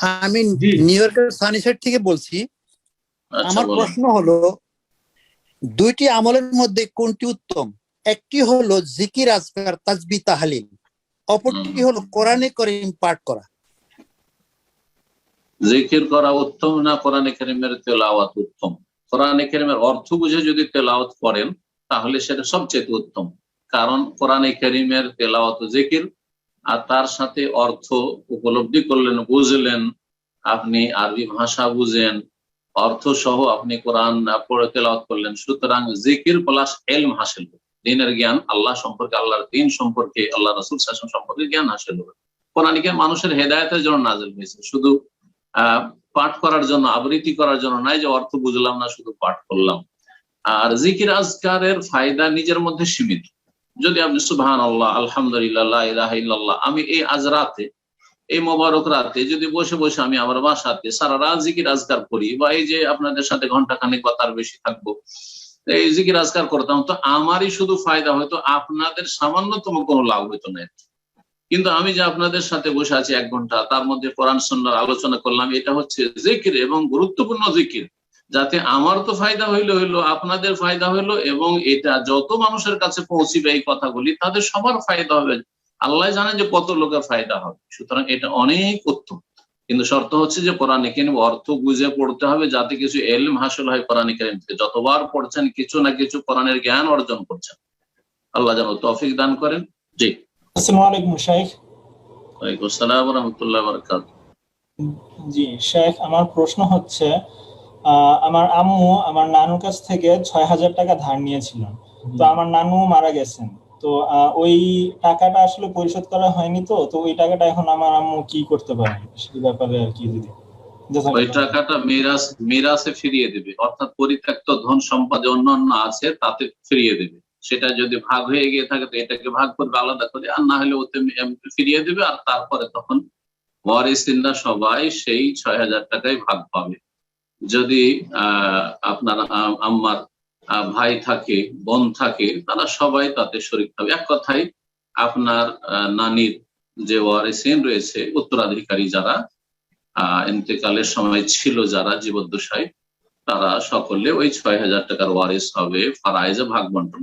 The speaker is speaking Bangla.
আমি নিউ ইয়র্কের সানিসাইড থেকে বলছি আচ্ছা আমার প্রশ্ন হলো দুইটি আমলের মধ্যে কোনটি উত্তম? একটি হলো জিকির আজকার তাজবি তাহালিল অপরটি হলো কোরআনে করিম পাঠ করা। জিকির করা উত্তম না কোরআনে কেরিমের তেলাওয়াত উত্তম? কোরআনে কেরিমের অর্থ বুঝে যদি তেলাওয়াত করেন তাহলে সেটা সবচেয়ে উত্তম। কারণ কোরআনে কেরিমের তেলাওয়াত জিকির আর তার সাথে অর্থ উপলব্ধি করলেন, বুঝলেন, আপনি আরবি ভাষা বুঝেন অর্থ সহ আপনি কোরআন পড়ে করলেন। সুতরাং জিকির প্লাস এলম হাসিল। দিনের জ্ঞান আল্লাহ সম্পর্কে, আল্লাহর দিন সম্পর্কে, আল্লাহ রসুল শাসন সম্পর্কে জ্ঞান হাসিল হবে কোরআনিকের মানুষের হেদায়তের জন্য নাজিল হয়েছে। শুধু পাঠ করার জন্য, আবৃত্তি করার জন্য নাই যে অর্থ বুঝলাম না, শুধু পাঠ করলাম। আর জিকির আজকারের ফায়দা নিজের মধ্যে সীমিত। যদি আপনি সুবহান আল্লাহ আলহামদুলিল্লাহ ইল্লাল্লাহ, আমি এই আজ রাতে, এই মোবারক রাতে যদি বসে বসে আমি আমার বাসাতে সারা রাত জিকির আজকার করি বা এই যে আপনাদের সাথে ঘণ্টা খানেক বা তার বেশি থাকব, এই জিকির আজকার করতাম, তো আমারই শুধু ফায়দা হয়তো আপনাদের সামান্যতম কোনো লাভ হইতো না। কিন্তু আমি যে আপনাদের সাথে বসে আছি এক ঘণ্টা, তার মধ্যে কোরআন সন্ন্যার আলোচনা করলাম, এটা হচ্ছে জিকির এবং গুরুত্বপূর্ণ জিকির। যাতে আমার তো ফায়দা হইল হইল আপনাদের ফায়দা হইল এবং এটা যত মানুষের কাছে পৌঁছিবে এই কথাগুলি তাদের সবার ফায়দা হবে। আল্লাহ জানে যে কত লোকের ফায়দা হবে। সুতরাং এটা অনেক উত্তম। কিন্তু শর্ত হচ্ছে যে কোরআনে কেন অর্থ বুঝে পড়তে হবে যাতে কিছু এলম হাসিল হয় কোরআনে কেন থেকে। যতবার পড়ছেন কিছু না কিছু কোরআনের জ্ঞান অর্জন করছেন। আল্লাহ যেন তৌফিক দান করেন। জি। আসসালামু আলাইকুম শেখ ওয়ালাইকুম আসসালাম রহমতুল্লাহ বরকাত জি শেখ আমার প্রশ্ন হচ্ছে আমার আম্মু আমার নানুর কাছ থেকে ছয় হাজার টাকা ধার নিয়েছিলেন তো আমার নানু মারা গেছেন। তো ওই টাকাটা আসলে পরিশোধ করা হয়নি তো তো ওই টাকাটা এখন আমার আম্মু কি করতে পারে? সেই ব্যাপারে আর কি যদি ওই টাকাটা মিরাস মিরাসে ফিরিয়ে দেবে। অর্থাৎ পরিত্যক্ত ধন সম্পদ যে অন্যান্য আছে, তাতে ফিরিয়ে দেবে। সেটা যদি ভাগ হয়ে গিয়ে থাকে, তো এটাকে ভাগ করবে আলাদা করে। আর না হলে ওতে ফিরিয়ে দেবে, আর তারপরে তখন ওয়ারিসিনরা সবাই সেই ছয় হাজার টাকাই ভাগ পাবে। যদি আপনার আম্মার ভাই থাকে, বোন থাকে, তারা সবাই তাতে শরিক হবে এক কথায়, আপনার নানির যে ওয়ারিসিন রয়েছে, উত্তরাধিকারী যারা ইন্তেকালের সময় ছিল যারা জীবদ্দশায়, তারা সকলে ওই ছয় হাজার টাকার ওয়ারিস হবে ফারাইজে ভাগ বন্টন।